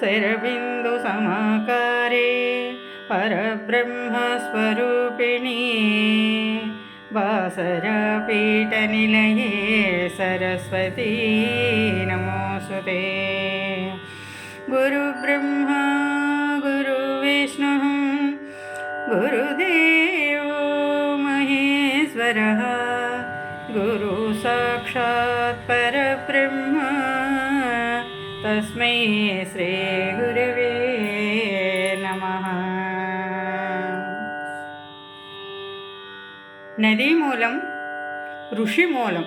शरबिन्दुसमाकारे परब्रह्मस्वरूपिणी वासरपीठनिलये सरस्वती नमोऽस्तु ते। गुरुब्रह्मा गुरुविष्णुः गुरुदेवो महेश्वरः गुरुसाक्षात् परब्रह्म तस्मै श्रीगुरवे नमः నదీ మూలం ఋషి మూలం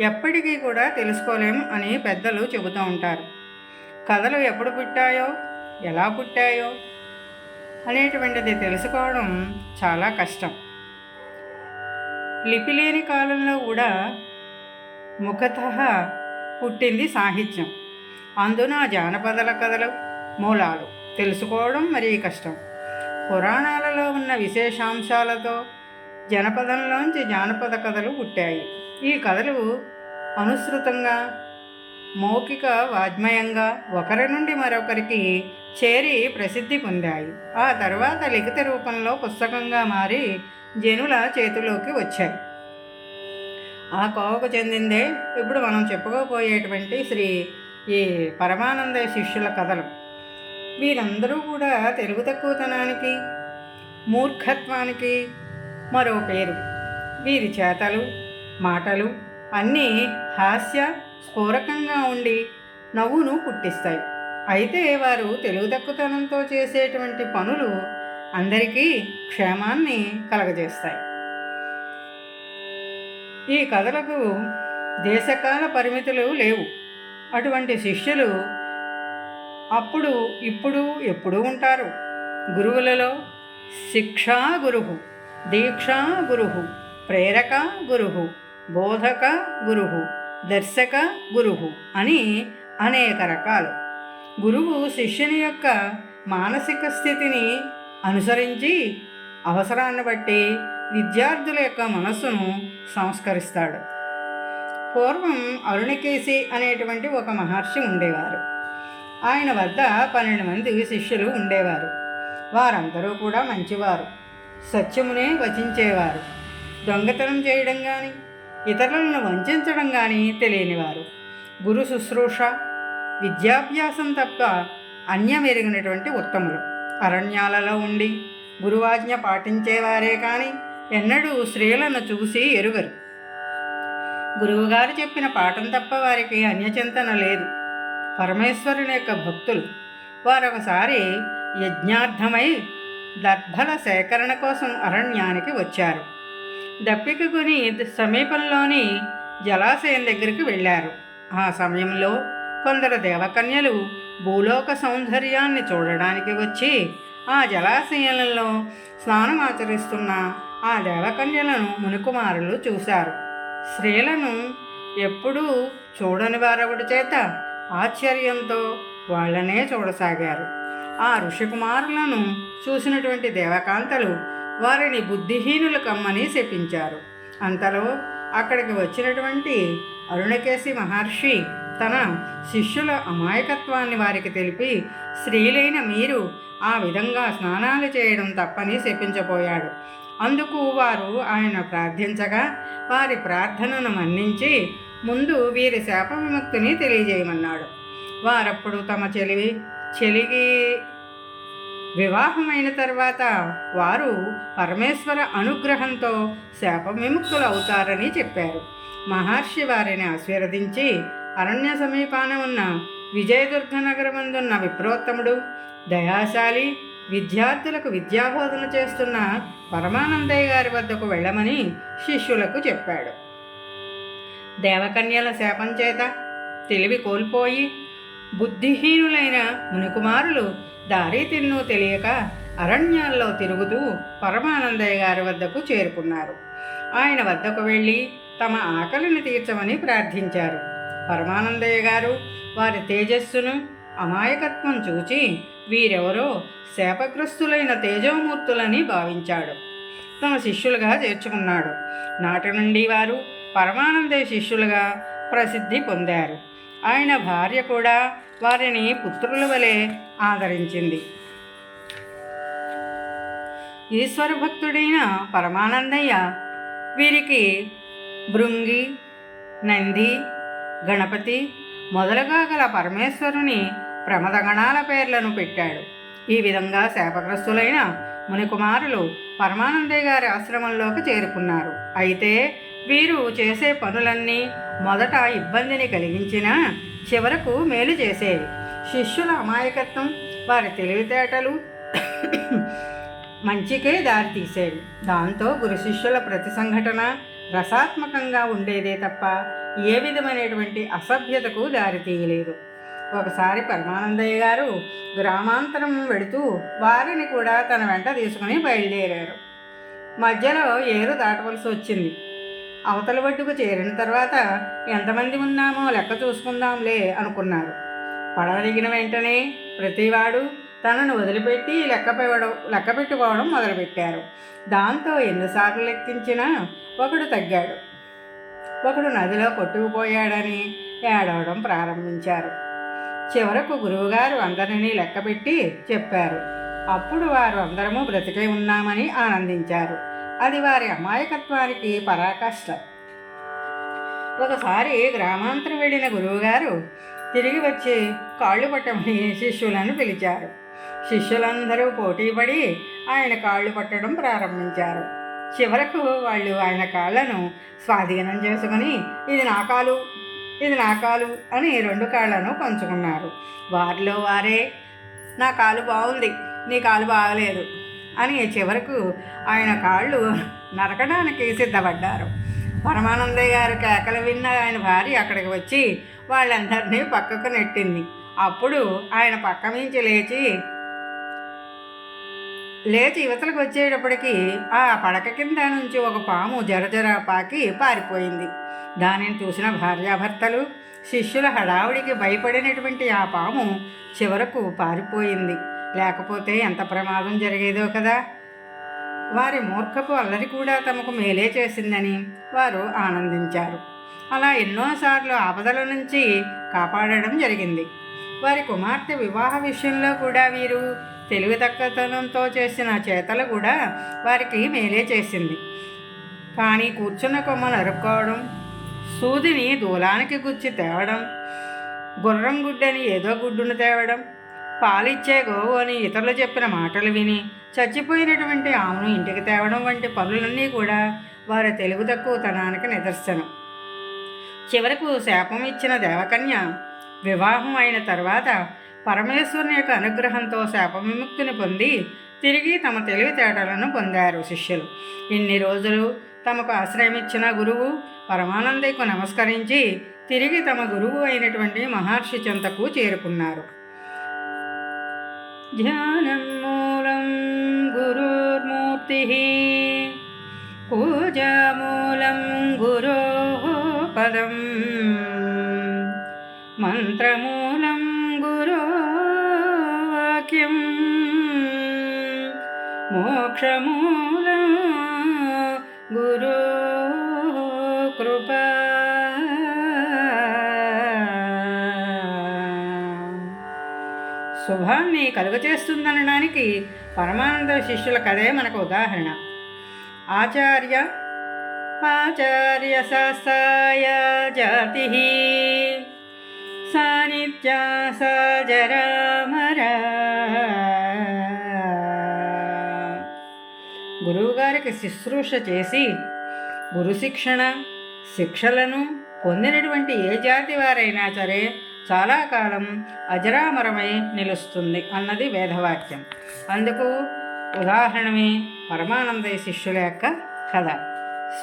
ఎప్పటికీ కూడా తెలుసుకోలేం అని పెద్దలు చెబుతూ ఉంటారు కథలు ఎప్పుడు పుట్టాయో ఎలా పుట్టాయో అనేటువంటిది తెలుసుకోవడం చాలా కష్టం లిపి లేని కాలంలో కూడా ముఖత పుట్టింది సాహిత్యం అందున జానపదల కథలు మూలాలు తెలుసుకోవడం మరీ కష్టం. పురాణాలలో ఉన్న విశేషాంశాలతో జనపదంలోంచి జానపద కథలు పుట్టాయి. ఈ కథలు అనుసృతంగా మౌఖిక వాజ్మయంగా ఒకరి నుండి మరొకరికి చేరి ప్రసిద్ధి పొందాయి. ఆ తర్వాత లిఖిత రూపంలో పుస్తకంగా మారి జనుల చేతిలోకి వచ్చాయి. ఆ కోవకు చెందిందే ఇప్పుడు మనం చెప్పుకోబోయేటువంటి శ్రీ ఈ పరమానంద శిష్యుల కథలు. వీరందరూ కూడా తెలుగు తక్కువతనానికి మూర్ఖత్వానికి మరో పేరు. వీరి చేతలు మాటలు అన్నీ హాస్య స్ఫోరకంగా ఉండి నవ్వును పుట్టిస్తాయి. అయితే వారు తెలుగు తక్కువతనంతో చేసేటువంటి పనులు అందరికీ క్షేమాన్ని కలగజేస్తాయి. ఈ కథలకు దేశకాల పరిమితులు లేవు. అటువంటి శిష్యులు అప్పుడు ఇప్పుడు ఎప్పుడూ ఉంటారు. గురువులలో శిక్షా గురువు దీక్షా గురువు ప్రేరక గురువు బోధక గురువు దర్శక గురువు అని అనేక రకాలు. గురువు శిష్యుని యొక్క మానసిక స్థితిని అనుసరించి అవసరాన్ని బట్టి విద్యార్థుల యొక్క మనస్సును సంస్కరిస్తాడు. పూర్వం అరుణకేశి అనేటువంటి ఒక మహర్షి ఉండేవారు. ఆయన వద్ద పన్నెండు మంది శిష్యులు ఉండేవారు. వారందరూ కూడా మంచివారు. సత్యమునే వచించేవారు. దొంగతనం చేయడం కానీ ఇతరులను వంచడం కానీ తెలియనివారు. గురు శుశ్రూష విద్యాభ్యాసం తప్ప అన్యమెరిగినటువంటి ఉత్తములు. అరణ్యాలలో ఉండి గురువాజ్ఞ పాటించేవారే కానీ ఎన్నడూ స్త్రీలను చూసి ఎరుగరు. గురువుగారు చెప్పిన పాఠం తప్ప వారికి అన్యచింతన లేదు. పరమేశ్వరుని యొక్క భక్తులు వారొకసారి యజ్ఞార్థమై దర్భల సేకరణ కోసం అరణ్యానికి వచ్చారు. దప్పికకొని సమీపంలోని జలాశయం దగ్గరికి వెళ్ళారు. ఆ సమయంలో కొందరు దేవకన్యలు భూలోక సౌందర్యాన్ని చూడడానికి వచ్చి ఆ జలాశయాలలో స్నానం ఆచరిస్తున్న ఆ దేవకన్యలను మునుకుమారులు చూశారు. స్త్రీలను ఎప్పుడూ చూడని వారొకటి చేత ఆశ్చర్యంతో వాళ్ళనే చూడసాగారు. ఆ ఋషికుమారులను చూసినటువంటి దేవకాంతలు వారిని బుద్ధిహీనులు కమ్మని శపించారు. అంతలో అక్కడికి వచ్చినటువంటి అరుణకేశి మహర్షి తన శిష్యుల అమాయకత్వాన్ని వారికి తెలిపి స్త్రీలైన మీరు ఆ విధంగా స్నానాలు చేయడం తప్పని శపించబోయాడు. అందుకు వారు ఆయన ప్రార్థించగా వారి ప్రార్థనను మన్నించి ముందు వీరి శాప విముక్తిని తెలియజేయమన్నాడు. వారప్పుడు తమ చెలివి చెలిగి వివాహమైన తర్వాత వారు పరమేశ్వర అనుగ్రహంతో శాప విముక్తులు అవుతారని చెప్పారు. మహర్షి వారిని ఆశీర్వదించి అరణ్య సమీపాన ఉన్న విజయదుర్గ నగరమందున్న విప్రోత్తముడు దయాశాలి విద్యార్థులకు విద్యాబోధన చేస్తున్న పరమానందయ్య గారి వద్దకు వెళ్ళమని శిష్యులకు చెప్పాడు. దేవకన్యల శాపం చేత తెలివి కోల్పోయి బుద్ధిహీనులైన మునికుమారులు దారి తిన్ను తెలియక అరణ్యాల్లో తిరుగుతూ పరమానందయ్య గారి వద్దకు చేరుకున్నారు. ఆయన వద్దకు వెళ్ళి తమ ఆకలిని తీర్చమని ప్రార్థించారు. పరమానందయ్య గారు వారి తేజస్సును అమాయకత్వం చూచి వీరెవరో శాపగ్రస్తులైన తేజోమూర్తులని భావించాడు. తమ శిష్యులుగా చేర్చుకున్నాడు. నాటి నుండి వారు పరమానందే శిష్యులుగా ప్రసిద్ధి పొందారు. ఆయన భార్య కూడా వారిని పుత్రుల వలె ఆదరించింది. ఈశ్వర భక్తుడైన పరమానందయ్య వీరికి భృంగి నంది గణపతి మొదలుగా గల పరమేశ్వరుని ప్రమదగణాల పేర్లను పెట్టాడు. ఈ విధంగా శాపగ్రస్తులైన మునికుమారులు పరమానందయ్య గారి ఆశ్రమంలోకి చేరుకున్నారు. అయితే వీరు చేసే పనులన్నీ మొదట ఇబ్బందిని కలిగించినా చివరకు మేలు చేసేవి. శిష్యుల అమాయకత్వం వారి తెలివితేటలు మంచికే దారితీసేవి దాంతో గురు శిష్యుల ప్రతి సంఘటన రసాత్మకంగా ఉండేదే తప్ప ఏ విధమైనటువంటి అసభ్యతకు దారి తీయలేదు. ఒకసారి పరమానందయ్య గారు గ్రామాంతరం వెడుతూ వారిని కూడా తన వెంట తీసుకుని బయలుదేరారు. మధ్యలో ఏరు దాటవలసి వచ్చింది. అవతల ఒడ్డుకు చేరిన తర్వాత ఎంతమంది ఉన్నామో లెక్క చూసుకుందాంలే అనుకున్నారు. పడవ దిగిన వెంటనే ప్రతివాడు తనను వదిలిపెట్టి లెక్క పెవడం లెక్క పెట్టుకోవడం మొదలుపెట్టారు. దాంతో ఎన్నిసార్లు లెక్కించినా ఒకడు తగ్గాడు. ఒకడు నదిలో కొట్టుకుపోయాడని ఏడవడం ప్రారంభించారు. చివరకు గురువుగారు అందరినీ లెక్కపెట్టి చెప్పారు. అప్పుడు వారు అందరము బ్రతికే ఉన్నామని ఆనందించారు. అది వారి అమాయకత్వానికి పరాకాష్ట. ఒకసారి గ్రామాంతరం వెళ్ళిన గురువుగారు తిరిగి వచ్చి కాళ్ళు పట్టమని శిష్యులను పిలిచారు. శిష్యులందరూ పోటీపడి ఆయన కాళ్ళు పట్టడం ప్రారంభించారు. చివరకు వాళ్ళు ఆయన కాళ్ళను స్వాధీనం చేసుకుని ఇది నా కాలు ఇది నా కాలు అని రెండు కాళ్ళను పంచుకున్నారు. వారిలో వారే నా కాలు బాగుంది నీ కాలు బాగలేదు అని చివరకు ఆయన కాళ్ళు నరకడానికి సిద్ధపడ్డారు. పరమానందయ్య గారు కేకలు విన్న ఆయన భార్య అక్కడికి వచ్చి వాళ్ళందరినీ పక్కకు నెట్టింది. అప్పుడు ఆయన పక్క నుంచి లేచి లేచి యువతలకు వచ్చేటప్పటికి ఆ పడక కింద నుంచి ఒక పాము జరజర పాకి పారిపోయింది. దానిని చూసిన భార్యాభర్తలు శిష్యుల హడావుడికి భయపడినటువంటి ఆ పాము చివరకు పారిపోయింది. లేకపోతే ఎంత ప్రమాదం జరిగేదో కదా. వారి మూర్ఖపు అల్లరి కూడా తమకు మేలే చేసిందని వారు ఆనందించారు. అలా ఎన్నోసార్లు ఆపదల నుంచి కాపాడడం జరిగింది. వారి కుమార్తె వివాహ విషయంలో కూడా వీరు తెలివి తక్కువతనంతో చేసిన చేతలు కూడా వారికి మేలే చేసింది. కానీ కూర్చున్న కొమ్మలు అరుక్కోవడం సూదిని దూలానికి గుచ్చి తేవడం గుర్రం గుడ్డని ఏదో గుడ్డును తేవడం పాలిచ్చే గోవు అని ఇతరులు చెప్పిన మాటలు విని చచ్చిపోయినటువంటి ఆమెను ఇంటికి తేవడం వంటి పనులన్నీ కూడా వారి తెలుగు తక్కువతనానికి నిదర్శనం. చివరకు శాపం ఇచ్చిన దేవకన్య వివాహం అయిన తర్వాత పరమేశ్వరుని యొక్క అనుగ్రహంతో శాప విముక్తిని పొంది తిరిగి తమ తెలివితేటలను పొందారు శిష్యులు. ఇన్ని రోజులు తమకు ఆశ్రయమిచ్చిన గురువు పరమానందయ్యకు నమస్కరించి తిరిగి తమ గురువు అయినటువంటి మహర్షి చెంతకు చేరుకున్నారు. ధ్యానం మూలం గురుర్మూర్తి పూజామూలం గురో పదం మంత్రమూలం వాక్యం మోక్షమూల గురు కృప. శుభాన్ని కలుగచేస్తుందనడానికి పరమానంద శిష్యుల కథే మనకు ఉదాహరణ. ఆచార్య ఆచార్య సాయ జాతి సానిత్యా సజరామర గురువుగారికి శుశ్రూష చేసి గురుశిక్షణ శిక్షలను పొందినటువంటి ఏ జాతి వారైనా సరే చాలా కాలం అజరామరమై నిలుస్తుంది అన్నది వేదవాక్యం. అందుకు ఉదాహరణమే పరమానందయ్య శిష్యుల యొక్క కథ.